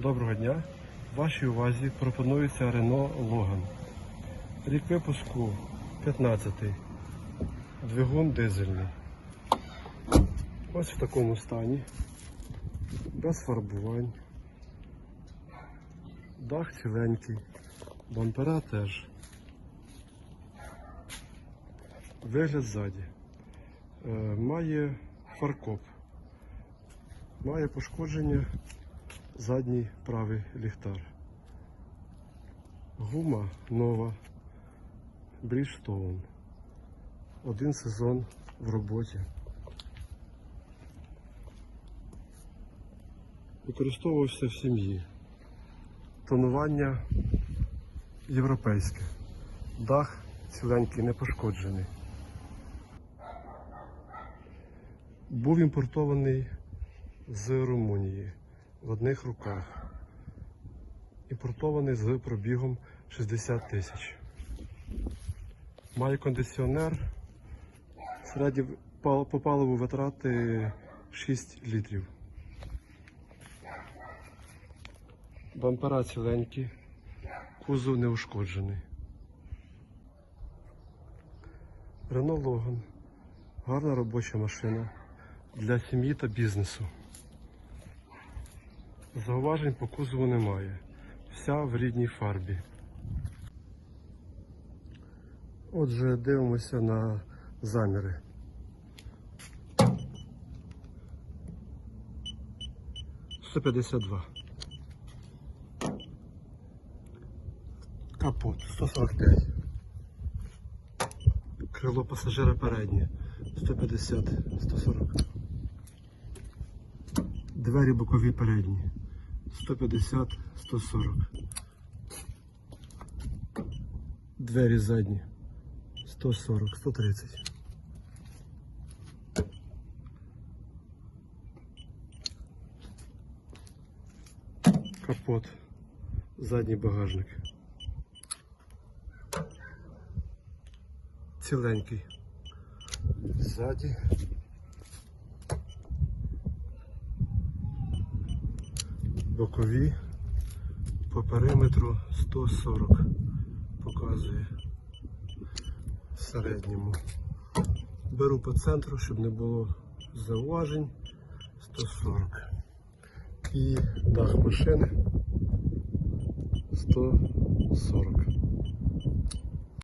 Доброго дня. Вашій увазі пропонується Renault Logan. Рік випуску 15. Двигун дизельний. Ось в такому стані. Без фарбувань. Дах ціленький. Бампера теж. Вигляд ззаді. Е, має фаркоп. Має пошкодження задній правий ліхтар. Гума нова Bridgestone. Один сезон в роботі. Використовувався в сім'ї. Тонування європейське. Дах ціленький, не пошкоджений. Був імпортований з Румунії в одних руках. Імпортований з пробігом 60 тисяч. Має кондиціонер. Середні по паливу витрати 6 літрів. Бампера ціленькі, кузов не ушкоджений. Renault Logan. Гарна робоча машина для сім'ї та бізнесу. Зауважень по кузову немає. Вся в рідній фарбі. Отже, дивимося на заміри. Сто п'ятдесят два. Капот 145. Крило пасажира переднє 150, 140. Двері бокові передні 150, 140. Двері задні 140, 130. Капот. Задній багажник. Ціленький. Ззаді. Бокові по периметру 140 показує в середньому. Беру по центру, щоб не було зауважень 140. І дах машини 140.